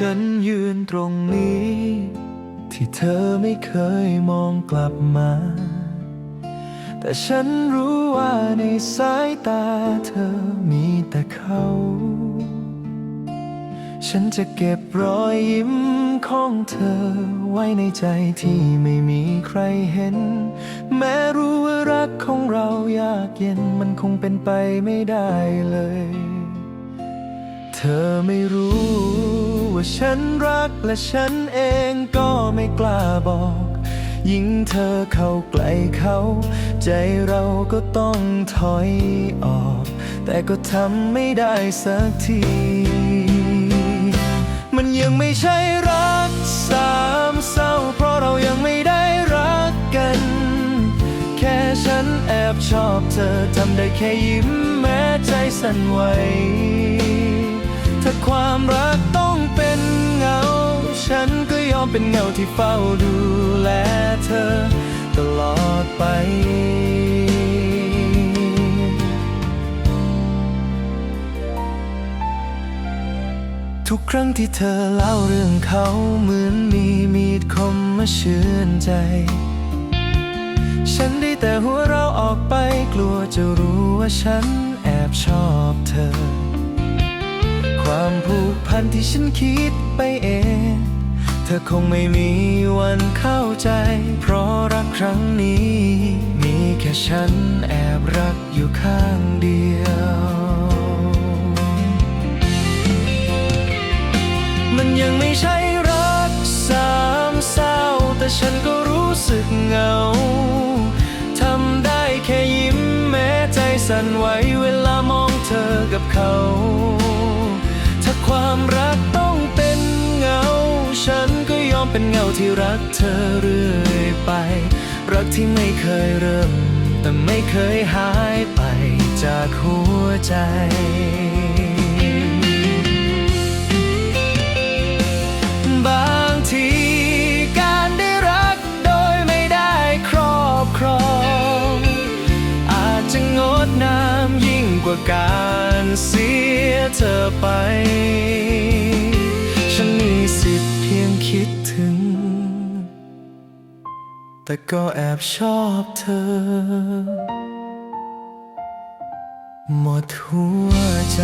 ฉันยืนตรงนี้ ที่เธอไม่เคยมองกลับมา แต่ฉันรู้ว่าในสายตาเธอมีแต่เขา ฉันจะเก็บรอยยิ้มของเธอไว้ในใจที่ไม่มีใครเห็น แม้รู้ว่ารักของเรายากเย็นมันคงเป็นไปไม่ได้เลย เธอไม่รู้ ฉันรักและฉันเองก็ไม่กล้าบอก ยิ่งเธอเข้าใกล้เขา ใจเราก็ต้องถอยออก แต่ก็ทำไม่ได้สักที มันยังไม่ใช่รักสามเศร้า เพราะเรายังไม่ได้รักกัน แค่ฉันแอบชอบเธอทำได้แค่ยิ้มแม้ใจสั่นไหวถ้าความรักต้องเป็น มเป็นเงาที่เฝ้าดูแลเธอ ตลอดไป ทุกครั้งที่เธอเล่าเรื่องเขาเหมือนมีมีดคมมาเชื่อนใจ ฉันได้แต่หัวเราะออกไปกลัวจะรู้ว่าฉันแอบชอบเธอ ความผูกพันที่ฉันคิดไปเอง เธอคงไม่มีวันเข้าใจ เพราะรักครั้งนี้ มีแค่ฉันแอบรักอยู่ข้างเดียว มันยังไม่ใช่รักสามเศร้า แต่ฉันก็รู้สึกเหงาทำได้แค่ยิ้มแม้ใจสั่นไหวเวลามองเธอกับเขา ถ้าความรัก ที่รักเธอเรื่อยไป รักที่ไม่เคยเริ่ม แต่ไม่เคยหายไปจากหัวใจบางทีการได้รักโดยไม่ได้ครอบครอง อาจจะงดงามยิ่งกว่าการเสียเธอไป แต่ก็แอบชอบเธอ หมดหัวใจ